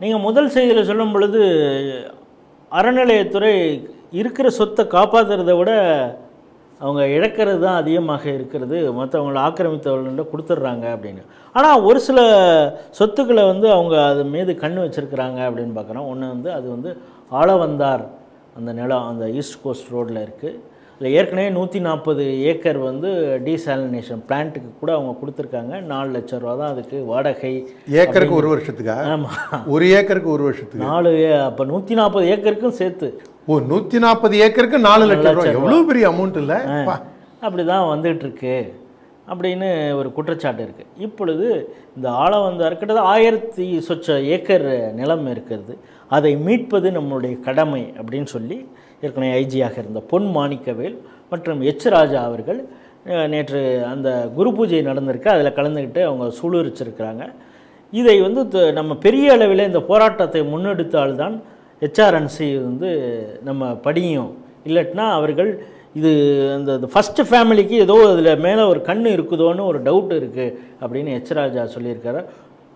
நீங்கள் முதல் செய்தியில் சொல்லும் பொழுது அறநிலையத்துறை இருக்கிற சொத்தை காப்பாற்றுறதை விட அவங்க இழக்கிறது தான் அதிகமாக இருக்கிறது. மற்றவங்களை ஆக்கிரமித்தவர்கள்ட்ட கொடுத்துட்றாங்க அப்படின்னு. ஆனால் ஒரு சில சொத்துக்களை வந்து அவங்க அது மீது கண் வச்சுருக்கிறாங்க அப்படின்னு பார்க்குறோம். ஒன்று வந்து அது வந்து ஆளவந்தார் அந்த நிலம் அந்த ஈஸ்ட் கோஸ்ட் ரோட்டில் இருக்குது இல்லை ஏற்கனவே நூற்றி நாற்பது ஏக்கர் வந்து டீசாலினேஷன் பிளான்ட்டுக்கு கூட அவங்க கொடுத்துருக்காங்க. நாலு லட்ச ரூபா தான் அதுக்கு வாடகை ஏக்கருக்கு ஒரு வருஷத்துக்கா? ஆமாம் ஒரு ஏக்கருக்கு ஒரு வருஷத்துக்கு? நாலு அப்போ நூற்றி நாற்பது ஏக்கருக்கும் சேர்த்து. ஓ நூற்றி நாற்பது ஏக்கருக்கு நாலு லட்சம் ரூபாய் எவ்வளோ பெரிய அமௌண்ட் இல்லை. அப்படி தான் வந்துட்டு இருக்கு அப்படின்னு ஒரு குற்றச்சாட்டு இருக்குது இப்பொழுது இந்த ஆளவந்தார் கிட்டத்தட்ட ஆயிரத்தி சொச்ச ஏக்கர் நிலம் இருக்கிறது. அதை மீட்பது நம்மளுடைய கடமை அப்படின்னு சொல்லி ஏற்கனவே ஐஜியாக இருந்த பொன் மாணிக்கவேல் மற்றும் எச் ராஜா அவர்கள் நேற்று அந்த குரு பூஜை நடந்திருக்கு. அதில் கலந்துக்கிட்டு அவங்க சூளுரிச்சிருக்கிறாங்க. இதை வந்து த- நம்ம பெரிய அளவில் இந்த போராட்டத்தை முன்னெடுத்தால்தான் ஹெச்ஆர்என்சி வந்து நம்ம படியும். இல்லாட்டினா அவர்கள் இது அந்த ஃபஸ்ட்டு ஃபேமிலிக்கு ஏதோ அதில் மேலே ஒரு கண் இருக்குதோன்னு ஒரு டவுட் இருக்குது அப்படின்னு எச் ராஜா சொல்லியிருக்காரு.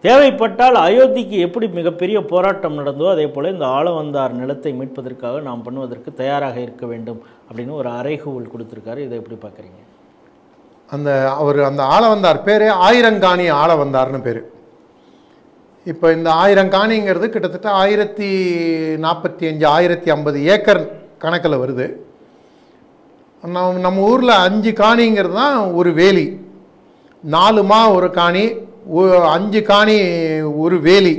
தேவைப்பட்டால் அயோத்திக்கு எப்படி மிகப்பெரிய போராட்டம் நடந்தோ அதே போல் இந்த ஆளவந்தார் நிலத்தை மீட்பதற்காக நாம் பண்ணுவதற்கு தயாராக இருக்க வேண்டும் அப்படின்னு ஒரு அறைகூவல் கொடுத்துருக்காரு. இதை எப்படி பார்க்குறீங்க? அந்த அவர் அந்த ஆளவந்தார் பேர் ஆயிரங்காணி ஆளவந்தார்னு பேர். இப்போ இந்த ஆயிரங்காணிங்கிறது கிட்டத்தட்ட ஆயிரத்தி நாற்பத்தி அஞ்சு ஆயிரத்தி ஐம்பது ஏக்கர் கணக்கில் வருது. நம்ம நம்ம ஊரில் அஞ்சு காணிங்கிறது தான் ஒரு வேலி. நாலு மா ஒரு காணி அஞ்சு காணி ஒரு வேலி.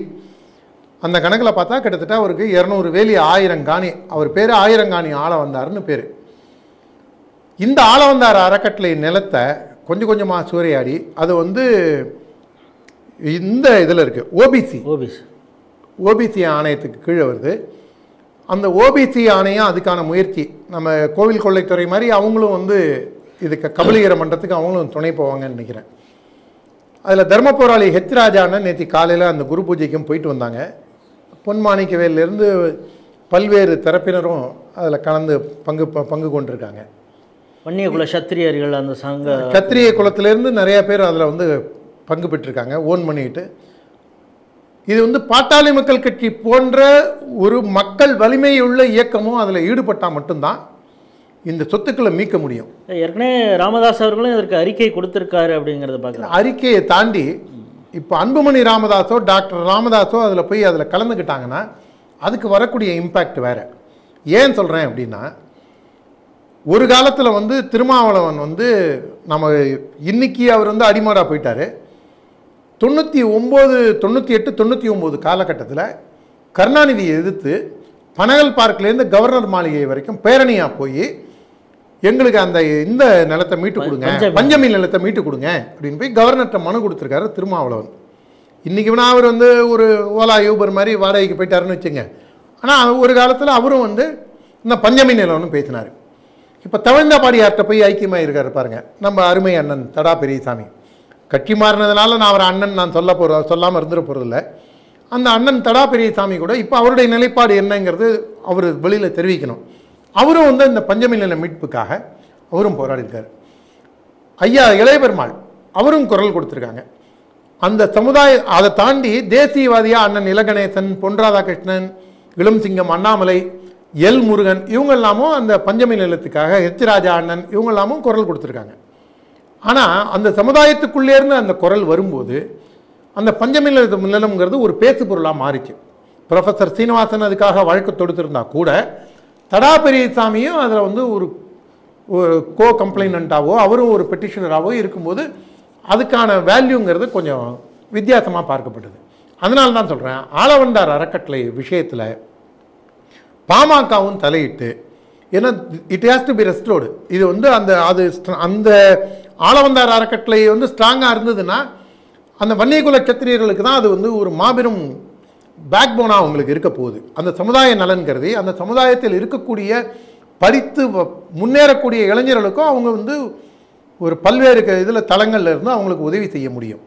அந்த கணக்கில் பார்த்தா கிட்டத்தட்ட அவருக்கு இரநூறு வேலி ஆயிரம் காணி. அவர் பேர் ஆயிரங்காணி ஆள வந்தார்னு பேர். இந்த ஆளவந்தார் அறக்கட்டளை நிலத்தை கொஞ்சம் கொஞ்சமாக சூறையாடி அது வந்து இந்த இதில் இருக்குது ஓபிசி ஓபிஸ் ஓபிசி ஆணையத்துக்கு கீழே வருது. அந்த ஓபிசி ஆணையம் அதுக்கான முயற்சி நம்ம கோவில் கொள்ளைத்துறை மாதிரி அவங்களும் வந்து இதுக்கு கபலீகர மன்றத்துக்கு அவங்களும் துணை போவாங்கன்னு நினைக்கிறேன். அதில் தர்ம போராளி ஹெச் ராஜான்னு நேற்று காலையில் அந்த குரு பூஜைக்கும் போயிட்டு வந்தாங்க. பொன்மாணிக்கவேலிருந்து பல்வேறு தரப்பினரும் அதில் கலந்து பங்கு பங்கு கொண்டிருக்காங்க. வன்னியகுல சத்திரியர்கள் அந்த சங்க கத்திரிய குலத்திலேருந்து நிறைய பேர் அதில் வந்து பங்கு பெற்றிருக்காங்க ஓன் பண்ணிக்கிட்டு இது வந்து பாட்டாளி மக்கள் கட்சி போன்ற ஒரு மக்கள் வலிமையுள்ள இயக்கமும் அதில் ஈடுபட்டால் மட்டும்தான். இந்த சொத்துக்களை மீட்க முடியும். ஏற்கனவே ராமதாஸ் அவர்களும் இதற்கு அறிக்கை கொடுத்திருக்காரு அப்படிங்கிறத பார்க்கலாம் அறிக்கையை தாண்டி இப்போ அன்புமணி ராமதாஸோ டாக்டர் ராமதாஸோ அதில் போய் அதில் கலந்துக்கிட்டாங்கன்னா அதுக்கு வரக்கூடிய இம்பேக்ட் வேற. ஏன் சொல்கிறேன் அப்படின்னா ஒரு காலத்தில் வந்து திருமாவளவன் வந்து நம்ம இன்னைக்கு அவர் வந்து அடிமாடாக போயிட்டாரு. தொண்ணூற்றி ஒம்பது தொண்ணூற்றி எட்டு தொண்ணூற்றி ஒம்பது காலகட்டத்தில் கருணாநிதியை எதிர்த்து பனகல் பார்க்லேருந்து கவர்னர் மாளிகை வரைக்கும் பேரணியாக போய் எங்களுக்கு அந்த இந்த நிலத்தை மீட்டு கொடுங்க. பஞ்சமி. நிலத்தை மீட்டு கொடுங்க. அப்படின்னு போய் கவர்னர்கிட்ட மனு கொடுத்துருக்காரு திருமாவளவன். இன்றைக்கி வேணா அவர் வந்து ஒரு ஓலா யூபர் மாதிரி வாடகைக்கு போயிட்டாருன்னு வச்சுங்க. ஆனால் ஒரு காலத்தில் அவரும் வந்து இந்த பஞ்சமி நிலம்னு பேசினார். இப்போ தவழ்ந்தாபாடியார்கிட்ட போய் ஐக்கியமாக இருக்காரு பாருங்க. நம்ம அருமை அண்ணன் தடா பெரியசாமி. கட்சி மாறினதுனால நான் அவர் அண்ணன் நான் சொல்ல போகிற சொல்லாமல் இருந்துட போகிறதில்ல அந்த அண்ணன் தடா பெரியசாமி கூட இப்போ அவருடைய நிலைப்பாடு என்னங்கிறது அவர் வெளியில் தெரிவிக்கணும். அவரும் வந்து இந்த பஞ்சமி நில மீட்புக்காக அவரும் போராடிருக்கார் ஐயா இளையபெருமாள் அவரும் குரல் கொடுத்துருக்காங்க. அந்த சமுதாய அதை தாண்டி தேசியவாதியாக அண்ணன் இலகணேசன் பொன் ராதாகிருஷ்ணன் இளம் சிங்கம் அண்ணாமலை எல் முருகன் இவங்க எல்லாமும் அந்த பஞ்சமி நிலத்துக்காக எச் ராஜா அண்ணன் இவங்க எல்லாமும் குரல் கொடுத்துருக்காங்க. ஆனால் அந்த சமுதாயத்துக்குள்ளே இருந்து அந்த குரல் வரும்போது அந்த பஞ்சமி நிலத்து நிலம்ங்கிறது ஒரு பேசு பொருளாக மாறிச்சு. ப்ரொஃபஸர் சீனிவாசன் அதுக்காக வழக்கு தொடுத்திருந்தா கூட தடா பெரியசாமியும் அதில் வந்து ஒரு ஒரு கோ கம்ப்ளைனண்ட்டாகவோ அவரும் ஒரு பெட்டிஷனராகவோ இருக்கும்போது அதுக்கான வேல்யூங்கிறது கொஞ்சம் வித்தியாசமாக பார்க்கப்பட்டது. அதனால தான் சொல்கிறேன் ஆளவந்தார் அறக்கட்டளை விஷயத்தில் பாமகவும் தலையிட்டு ஏன்னா it has to be restored இது வந்து அந்த அது அந்த ஆளவந்தார் அறக்கட்டளை வந்து ஸ்ட்ராங்காக இருந்ததுன்னா அந்த வன்னியகுல சத்திரியர்களுக்கு தான் அது வந்து ஒரு மாபெரும் பேக் போனாக அவங்களுக்கு இருக்க போகுது. அந்த சமுதாய நலன் கருதி அந்த சமுதாயத்தில் இருக்கக்கூடிய படித்து வ- முன்னேறக்கூடிய இளைஞர்களுக்கும் அவங்க வந்து ஒரு பல்வேறு இதில் தளங்களில் இருந்து அவங்களுக்கு உதவி செய்ய முடியும்.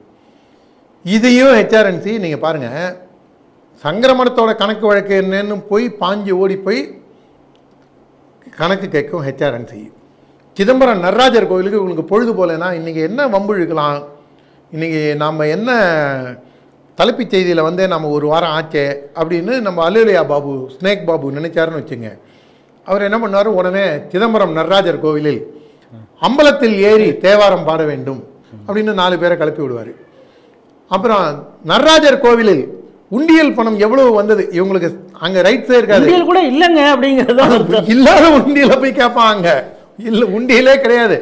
இதையும் ஹெச்ஆர்என்சி நீங்கள் பாருங்கள் சங்கரமணத்தோட கணக்கு வழக்கு என்னன்னு போய் பாஞ்சு ஓடி போய் கணக்கு கேட்கும் ஹெச்ஆர்என்சி சிதம்பரம் நடராஜர் கோவிலுக்கு உங்களுக்கு பொழுது போலனா இன்றைக்கி என்ன வம்பு இழுக்கலாம்? இன்றைக்கி நாம் என்ன தலைப்புச் செய்தியில் வந்து நம்ம ஒரு வாரம் ஆச்சே அப்படின்னு நம்ம அல்லுலியா பாபு ஸ்னேக் பாபு நினைச்சாருன்னு வச்சுங்க. அவர் என்ன பண்ணார்? உடனே சிதம்பரம் நடராஜர் கோவிலில் அம்பலத்தில் ஏறி தேவாரம் பாட வேண்டும் அப்படின்னு நாலு பேரை கிளப்பி விடுவார். அப்புறம் நடராஜர் கோவிலில் உண்டியல் பணம் எவ்வளவு வந்தது? இவங்களுக்கு அங்கே ரைட்ஸே இருக்காது. கூட இல்லைங்க அப்படிங்கிறது இல்லாத உண்டியல போய் கேட்பாங்க இல்லை உண்டியலே கிடையாது.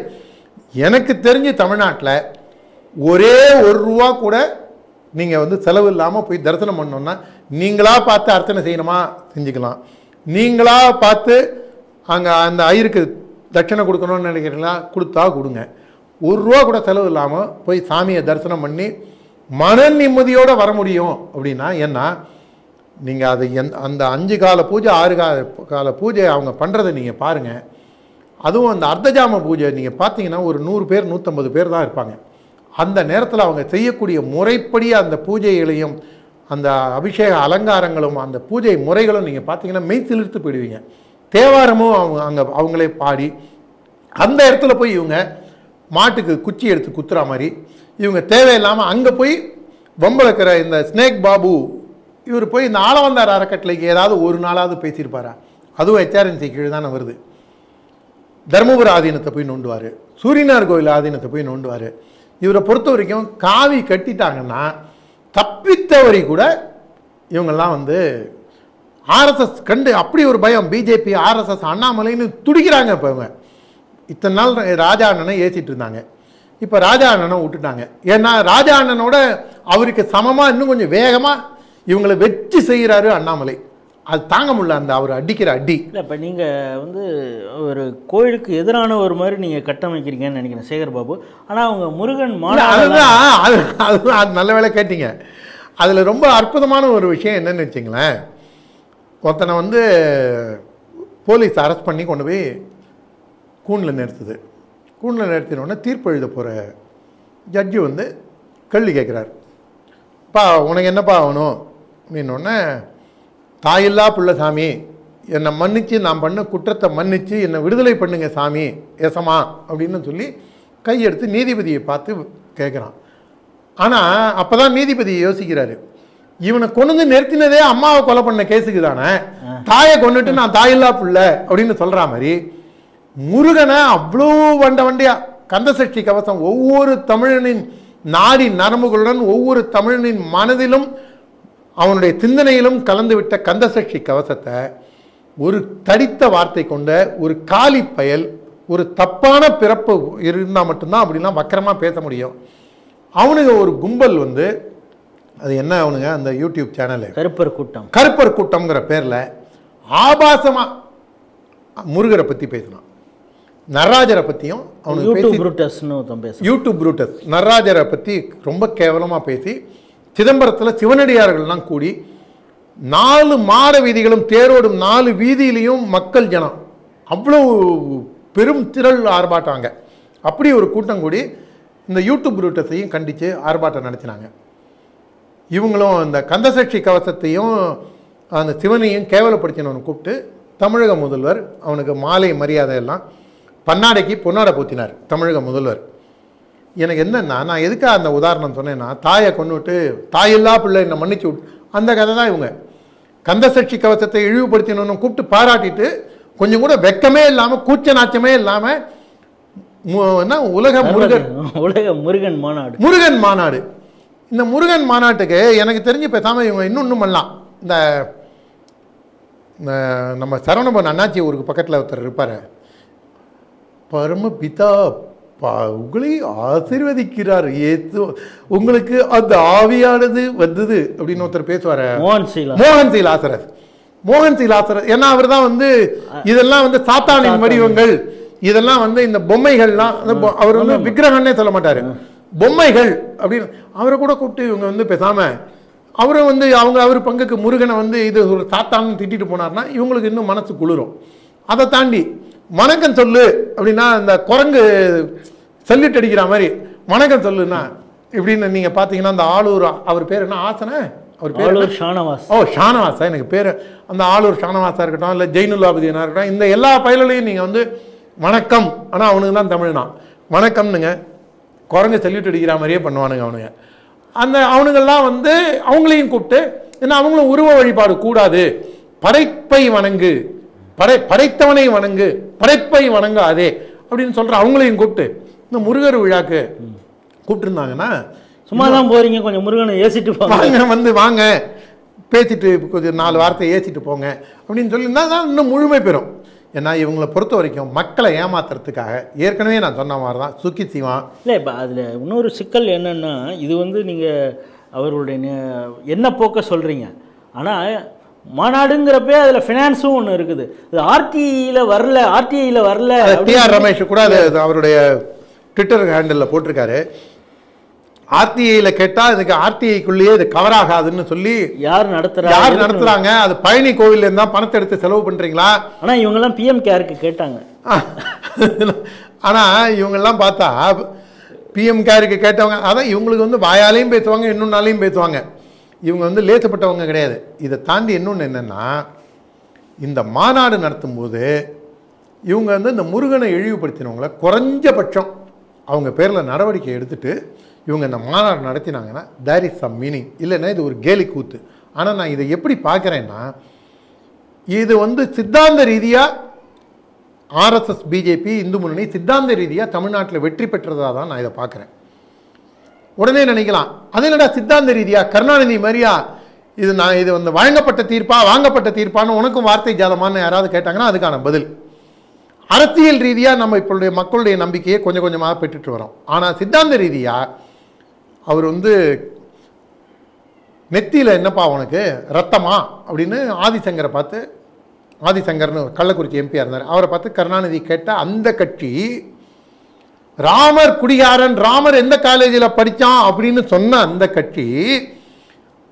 எனக்கு தெரிஞ்சு தமிழ்நாட்டில் ஒரே ஒரு ரூபா கூட நீங்கள் வந்து செலவு இல்லாமல் போய் தரிசனம் பண்ணோன்னா நீங்களாக பார்த்து அர்ச்சனை செய்யணுமா? செஞ்சுக்கலாம். நீங்களாக பார்த்து அங்கே அந்த ஐயருக்கு தட்சணை கொடுக்கணும்னு நினைக்கிறீங்களா? கொடுத்தா கொடுங்க. ஒரு ரூபா கூட செலவு இல்லாமல் போய் சாமியை தரிசனம் பண்ணி மன நிம்மதியோடு வர முடியும் அப்படின்னா ஏன்னா நீங்கள் அது எந் அந்த அஞ்சு கால பூஜை ஆறு கால கால பூஜை அவங்க பண்ணுறதை நீங்கள் பாருங்கள் அதுவும் அந்த அர்த்தஜாம பூஜை நீங்கள் பார்த்தீங்கன்னா ஒரு நூறு பேர் நூற்றம்பது பேர் தான் இருப்பாங்க. அந்த நேரத்தில் அவங்க செய்யக்கூடிய முறைப்படி அந்த பூஜைகளையும் அந்த அபிஷேக அலங்காரங்களும் அந்த பூஜை முறைகளும் நீங்கள் பார்த்தீங்கன்னா மெய் சிலிர்த்து போயிடுவீங்க. தேவாரமும் அவங்க அங்கே அவங்களே பாடி அந்த இடத்துல போய் இவங்க மாட்டுக்கு குச்சி எடுத்து குத்துற மாதிரி இவங்க தேவையில்லாமல் அங்கே போய் வம்பளக்கிற இந்த ஸ்னேக் பாபு இவர் போய் இந்த ஆளவந்தார் அறக்கட்டளைக்கு ஏதாவது ஒரு நாளாவது பேசியிருப்பாரா? அதுவும் ஹெச்ஆர்என்சி கீழே தானே வருது. தர்மபுர ஆதீனத்தை போய் நோண்டுவார். சூரியனார் கோயில் ஆதீனத்தை போய் நோண்டுவார். இவரை பொறுத்த வரைக்கும் காவி கட்டிட்டாங்கன்னா தப்பித்தவரை கூட இவங்கெல்லாம் வந்து ஆர்எஸ்எஸ் கண்டு அப்படி ஒரு பயம். பிஜேபி ஆர்எஸ்எஸ் அண்ணாமலைன்னு துடிக்கிறாங்க இப்போ இவங்க. இத்தனை நாள் ராஜா அண்ணனை ஏற்றிட்டு இருந்தாங்க. இப்போ ராஜா அண்ணனை விட்டுட்டாங்க. ஏன்னா ராஜா அண்ணனோட அவருக்கு சமமாக இன்னும் கொஞ்சம் வேகமாக இவங்களை வச்சு செய்கிறாரு அண்ணாமலை. அது தாங்க முடியல அந்த அவர் அடிக்கிற அடி. இல்லை இப்போ நீங்கள் வந்து ஒரு கோயிலுக்கு எதிரான ஒரு மாதிரி நீங்கள் கட்டமைக்கிறீங்கன்னு நினைக்கிறேன் சேகர் பாபு. ஆனால் அவங்க முருகன் மாநாடு அதுதான் அது அதுதான் அது நல்ல வேலை கேட்டீங்க. அதில் ரொம்ப அற்புதமான ஒரு விஷயம் என்னன்னு வச்சுங்களேன் ஒருத்தனை வந்து போலீஸ் அரெஸ்ட் பண்ணி கொண்டு போய் கூண்டில் நிறுத்துது. கூண்டில் நிறுத்தினோடனே தீர்ப்பு எழுத போகிற ஜட்ஜு வந்து கேள்வி கேட்குறாரு. பா உனக்கு என்னப்பா ஆகணும்? அப்படின்னோடனே தாயில்லா புள்ள சாமி என்னை மன்னிச்சு நான் பண்ண குற்றத்தை மன்னிச்சு என்னை விடுதலை பண்ணுங்க சாமி ஏசமா அப்படின்னு சொல்லி கையெடுத்து நீதிபதியை பார்த்து கேட்குறான் ஆனால் அப்போ தான் நீதிபதி யோசிக்கிறாரு. இவனை கொண்டு வந்து நிறுத்தினதே அம்மாவை கொலை பண்ண கேஸுக்கு தானே? தாயை கொண்டுட்டு நான் தாயில்லா புள்ள அப்படின்னு சொல்கிற மாதிரி முருகனை அவ்வளோ வண்ட வண்டியா கந்தசஷ்டி கவசம் ஒவ்வொரு தமிழனின் நாடி நரம்புகளுடன் ஒவ்வொரு தமிழனின் மனதிலும் அவனுடைய சிந்தனையிலும் கலந்துவிட்ட கந்தசஷ்டி கவசத்தை ஒரு தடித்த வார்த்தை கொண்ட ஒரு காலி பயல் ஒரு தப்பான பிறப்பு இருந்தால் மட்டும்தான் அப்படிலாம் வக்கரமாக பேச முடியும். அவனுங்க ஒரு கும்பல் வந்து அது என்ன அவனுங்க அந்த யூடியூப் சேனலு? கருப்பர் கூட்டம். கருப்பர் கூட்டம்ங்கிற பேரில் ஆபாசமாக முருகரை பற்றி பேசினான். நடராஜரை பற்றியும் அவனுக்கு யூடியூப் பேசுகிறேன் யூடியூப் ரூட்டஸ் நடராஜரை பற்றி ரொம்ப கேவலமாக பேசி சிதம்பரத்தில் சிவனடியார்கள்லாம் கூடி நாலு மாட வீதிகளும் தேரோடும் நாலு வீதியிலையும் மக்கள் ஜனம். அவ்வளோ பெரும் திரள் ஆர்ப்பாட்டாங்க. அப்படி ஒரு கூட்டம் கூடி இந்த யூடியூப் ரூட்டத்தையும் கண்டித்து ஆர்ப்பாட்டம் நடத்தினாங்க. இவங்களும் இந்த கந்தசஷ்டி கவசத்தையும் அந்த சிவனையும் கேவலப்படுத்தினவனை கூப்பிட்டு தமிழக முதல்வர் அவனுக்கு மாலை மரியாதை எல்லாம் பன்னாடைக்கு பொன்னாடை போத்தினார் தமிழக முதல்வர். எனக்கு என்னன்னா நான் எதுக்காக அந்த உதாரணம் சொன்னேன்னா தாயை கொண்டுவிட்டு தாயில்லா பிள்ளை என்னை மன்னிச்சு விட்டு அந்த கதை தான் இவங்க கந்தசஷ்டி கவசத்தை இழிவுபடுத்தினவனும் கூப்பிட்டு பாராட்டிட்டு கொஞ்சம் கூட வெக்கமே இல்லாமல் கூச்ச நாச்சமே இல்லாமல் என்ன உலக முருகன். உலக முருகன் மாநாடு. முருகன் மாநாடு. இந்த முருகன் மாநாட்டுக்கு எனக்கு தெரிஞ்சு பேசாமல் இவங்க இன்னொன்று பண்ணலாம். இந்த இந்த நம்ம சரவணபவன் அண்ணாச்சி ஊருக்கு பக்கத்தில் ஒருத்தர் இருப்பார். பரமபிதா பா உங்களை ஆசீர்வதிக்கிறார். ஏத்து உங்களுக்கு அந்த ஆவியானது வந்தது அப்படின்னு ஒருத்தர் பேசுவார். மோகன் சீலா. மோகன் சி லாசரஸ் மோகன் ஏன்னா அவர் தான் வந்து இதெல்லாம் வந்து சாத்தானின் வடிவங்கள். இதெல்லாம் வந்து இந்த பொம்மைகள்லாம் அவர் வந்து விக்கிரகம்னே சொல்ல மாட்டாரு. பொம்மைகள் அப்படின்னு அவரை கூட கூப்பிட்டு இவங்க வந்து பேசாம அவரை வந்து அவங்க அவர் பங்குக்கு முருகனை வந்து இது ஒரு சாத்தான்னு திட்டிட்டு போனார்னா இவங்களுக்கு இன்னும் மனசு குளிரும். அதை தாண்டி வணக்கம் சொல்லு அப்படின்னா இந்த குரங்கு சல்யூட் அடிக்கிற மாதிரி வணக்கம் சொல்லுன்னா இப்படின்னு நீங்க பார்த்தீங்கன்னா அந்த ஆளூர் அவர் பேர் என்ன ஆசன? அவர் பேர் ஷானவாஸ். ஓ ஷானவாசா எனக்கு பேர். அந்த ஆளூர் ஷானவாசா இருக்கட்டும் இல்லை ஜெயினுல்லாபதியனா இருக்கட்டும் இந்த எல்லா பயலையும் நீங்கள் வந்து வணக்கம். ஆனால் அவனுக்கு தான் தமிழ்னா வணக்கம்னுங்க. குரங்கு சல்யூட் அடிக்கிற மாதிரியே பண்ணுவானுங்க அவனுங்க. அந்த அவனுங்கெல்லாம் வந்து அவங்களையும் கூப்பிட்டு ஏன்னா அவங்களும் உருவ வழிபாடு கூடாது. படைப்பை வணங்கு. படை படைத்தவனை வணங்கு. படைப்பை வணங்காதே அப்படின்னு சொல்ற அவங்களையும் கூப்பிட்டு இந்த முருகர் விழாக்கு கூப்பிட்டுருந்தாங்கன்னா சும்மா தான் போறீங்க கொஞ்சம் முருகனை ஏசிட்டு வாங்க வந்து வாங்க பேசிட்டு கொஞ்சம் நாலு வார்த்தை ஏசிட்டு போங்க அப்படின்னு சொல்லியிருந்தா தான் இன்னும் முழுமை பெறும். ஏன்னா இவங்களை பொறுத்த வரைக்கும் மக்களை ஏமாத்துறதுக்காக ஏற்கனவே நான் சொன்ன மாதிரி தான் சுக்கி சிவான் இல்லை இப்போ அதில் இன்னொரு சிக்கல் என்னன்னா இது வந்து நீங்கள் அவர்களுடைய என்ன போக்க சொல்கிறீங்க ஆனால் மாநாடுங்கிறப்பே அதில் ஃபினான்ஸும் ஒன்று இருக்குது. இது ஆர்டிஐயில் வரல ஆர்டிஐயில் வரல டி ஆர் ரமேஷ் கூட அது அது அவருடைய ட்விட்டர் ஹேண்டலில் போட்டிருக்காரு. ஆர்டிஐயில் கேட்டால் இதுக்கு ஆர்டிஐக்குள்ளேயே இது கவர் ஆகாதுன்னு சொல்லி யார் நடத்துகிறா யார் நடத்துறாங்க? அது பழனி கோவில்ல இருந்தா பணத்தை எடுத்து செலவு பண்றீங்களா? ஆனால் இவங்கெல்லாம் பிஎம் கேருக்கு கேட்டாங்க. ஆனா இவங்கெல்லாம் பார்த்தா பிஎம் கேருக்கு கேட்டவங்க அதான் இவங்களுக்கு வந்து வாயாலையும் பேசுவாங்க இன்னொன்னாலையும் பேசுவாங்க. இவங்க வந்து லேசப்பட்டவங்க கிடையாது. இதை தாண்டி இன்னொன்று என்னன்னா இந்த மாநாடு நடத்தும்போது இவங்க வந்து இந்த முருகனை இழிவுபடுத்தினவங்கள குறைஞ்சபட்சம் அவங்க பேரில் நடவடிக்கை எடுத்துட்டு இவங்க இந்த மாநாடு நடத்தினாங்கன்னா தேர் இஸ் சம் மீனிங் இல்லைன்னா இது ஒரு கேலி கூத்து. ஆனால் நான் இதை எப்படி பார்க்குறேன்னா இது வந்து சித்தாந்த ரீதியாக ஆர்எஸ்எஸ் பிஜேபி இந்து முன்னணி சித்தாந்த ரீதியாக தமிழ்நாட்டில் வெற்றி பெற்றதாக தான் நான் இதை பார்க்குறேன். உடனே நினைக்கலாம். அது என்னடா சித்தாந்த ரீதியாக கருணாநிதி மாதிரியா? இது நான் இது வந்து வழங்கப்பட்ட தீர்ப்பா வாங்கப்பட்ட தீர்ப்பான்னு உனக்கும் வார்த்தை ஜாலமான்னு யாராவது கேட்டாங்கன்னா அதுக்கான பதில். அரசியல் ரீதியாக நம்ம இப்பளுடைய மக்களுடைய நம்பிக்கையை கொஞ்சம் கொஞ்சமாக பெற்றுட்டு வரோம். ஆனால் சித்தாந்த ரீதியாக அவர் வந்து நெத்தியில் என்னப்பா உனக்கு? ரத்தமா? அப்படின்னு ஆதிசங்கரை பார்த்து ஆதிசங்கர்னு கள்ளக்குறிச்சி எம்பியாக இருந்தார். அவரை பார்த்து கருணாநிதி கேட்ட அந்த கட்சி ராமர் குடிகாரன் ராமர் எந்த காலேஜில் படித்தான் அப்படின்னு சொன்ன அந்த கட்சி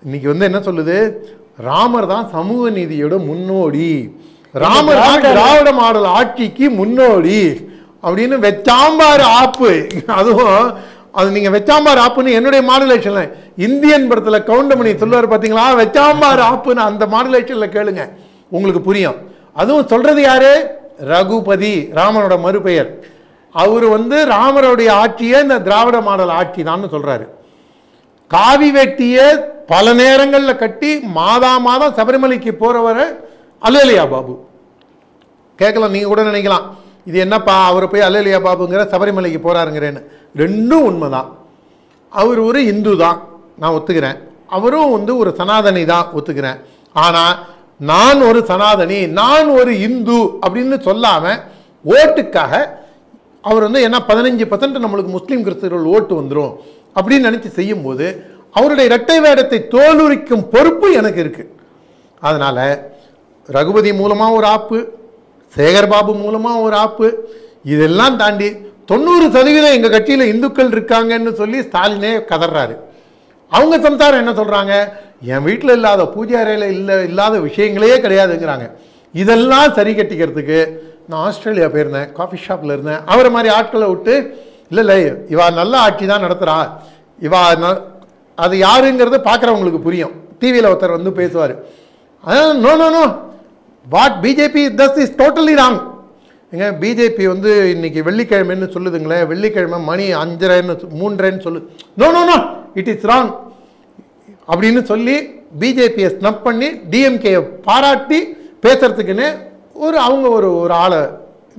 இன்னைக்கு வந்து என்ன சொல்லுது? ராமர் தான் சமூக நீதியோட முன்னோடி. ராமர் தான் திராவிட மாடல் ஆட்சிக்கு முன்னோடி. அப்படின்னு வெச்சாம்பார் ஆப்பு. அதுவும் அது நீங்க வெச்சாம்பார் ஆப்புன்னு என்னுடைய மாடுலேஷன்ல இந்தியன் படத்துல கவுண்டமணி சொல்லுவார் பாத்தீங்களா? வெச்சாம்பார் ஆப்புன்னு அந்த மாடுலேஷன்ல கேளுங்க. உங்களுக்கு புரியும். அதுவும் சொல்றது யாரு? ரகுபதி ராமனோட மறுபெயர். அவர் வந்து ராமருடைய ஆட்சியே இந்த திராவிட மாடல் ஆட்சி தான் சொல்கிறாரு காவி வெட்டியே பல நேரங்களில் கட்டி மாதா மாதம் சபரிமலைக்கு போகிறவரை அல்லலியா பாபு. கேட்கலாம் நீங்கள் கூட நினைக்கலாம். இது என்னப்பா அவர் போய் அல்லலியா பாபுங்கிற சபரிமலைக்கு போகிறாருங்கிறேன்னு ரெண்டும் உண்மை தான் அவர் ஒரு இந்து தான் நான் ஒத்துக்கிறேன். அவரும் வந்து ஒரு சனாதனி தான் ஒத்துக்கிறேன். ஆனால் நான் ஒரு சனாதனி நான் ஒரு இந்து அப்படின்னு சொல்லாமல் ஓட்டுக்காக அவர் வந்து ஏன்னா பதினஞ்சு பர்சன்ட் நம்மளுக்கு முஸ்லீம் கிறிஸ்தவர்கள் ஓட்டு வந்துடும் அப்படின்னு நினச்சி செய்யும்போது அவருடைய இரட்டை வேடத்தை தோலுரிக்கும் பொறுப்பு எனக்கு இருக்குது அதனால் ரகுபதி மூலமாக ஒரு ஆப்பு சேகர் பாபு ஒரு ஆப்பு இதெல்லாம் தாண்டி தொண்ணூறு சதவீதம் எங்கள் கட்சியில் இந்துக்கள் இருக்காங்கன்னு சொல்லி ஸ்டாலினே கதறாரு. அவங்க சம்சாரம் என்ன சொல்கிறாங்க என் வீட்டில் இல்லாத பூஜை அறையில் இல்லை இல்லாத விஷயங்களே கிடையாதுங்கிறாங்க. இதெல்லாம் சரி கட்டிக்கிறதுக்கு நான் ஆஸ்திரேலியா போயிருந்தேன் காஃபி ஷாப்பில் இருந்தேன். அவரை மாதிரி ஆட்களை விட்டு இல்லை இல்லை இவா நல்ல ஆட்சி தான் நடத்துகிறா இவா ந- அது யாருங்கிறது பார்க்குறவங்களுக்கு புரியும். டிவியில் ஒருத்தர் வந்து பேசுவார். அதான் no no no what BJP thus is totally wrong ஏங்க பிஜேபி வந்து இன்னைக்கு வெள்ளிக்கிழமைன்னு சொல்லுதுங்களேன் வெள்ளிக்கிழமை மணி அஞ்சரைன்னு சொ- மூன்றரைன்னு சொல்லு no no no it is wrong அப்படின்னு சொல்லி பிஜேபியை ஸ்னப் பண்ணி டிஎம்கேயை பாராட்டி பேசுறதுக்குன்னு ஒரு அவங்க ஒரு ஒரு ஆளை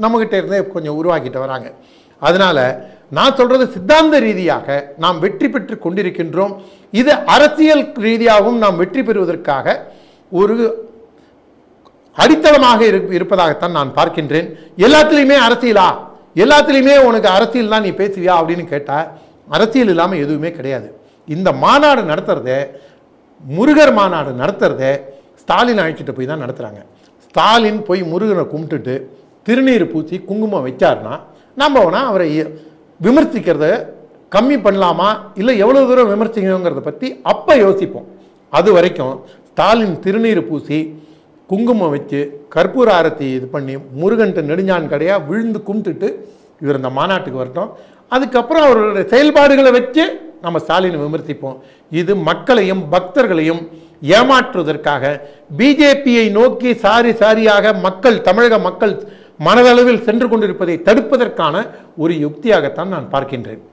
நம்மக்கிட்ட இருந்தே கொஞ்சம் உருவாக்கிட்டு வராங்க. அதனால நான் சொல்கிறது சித்தாந்த ரீதியாக நாம் வெற்றி பெற்று கொண்டிருக்கின்றோம். இது அரசியல் ரீதியாகவும் நாம் வெற்றி பெறுவதற்காக ஒரு அடித்தளமாக இருப்பதாகத்தான் நான் பார்க்கின்றேன். எல்லாத்துலேயுமே அரசியலா? எல்லாத்துலேயுமே உனக்கு அரசியல் தான் நீ பேசுவியா அப்படின்னு கேட்டால் அரசியல் இல்லாமல் எதுவுமே கிடையாது. இந்த மாநாடு நடத்துறதே முருகர் மாநாடு நடத்துறதே ஸ்டாலின் அழைச்சிட்டு போய் தான் நடத்துகிறாங்க ஸ்டாலின் போய் முருகனை கும்பிட்டுட்டு திருநீர் பூசி குங்குமம் வச்சார்னா நம்ம வேணா அவரை விமர்சிக்கிறத கம்மி பண்ணலாமா? இல்லை எவ்வளோ தூரம் விமர்சிக்கணுங்கிறத பற்றி அப்போ யோசிப்போம். அது வரைக்கும் ஸ்டாலின் திருநீர் பூசி குங்குமம் வச்சு கற்பூர ஆரத்தி இது பண்ணி முருகன்ட்டு நெடுஞ்சான் கடையாக விழுந்து கும்பிட்டுட்டு இவர் இந்த மாநாட்டுக்கு வரட்டும். அதுக்கப்புறம் அவருடைய செயல்பாடுகளை வச்சு நம்ம ஸ்டாலினை விமர்சிப்போம். இது மக்களையும் பக்தர்களையும் ஏமாற்றுவதற்காக பிஜேபியை நோக்கி சாரி சாரியாக மக்கள் தமிழக மக்கள் மனதளவில் சென்று கொண்டிருப்பதை தடுப்பதற்கான ஒரு யுக்தியாகத்தான் நான் பார்க்கின்றேன்.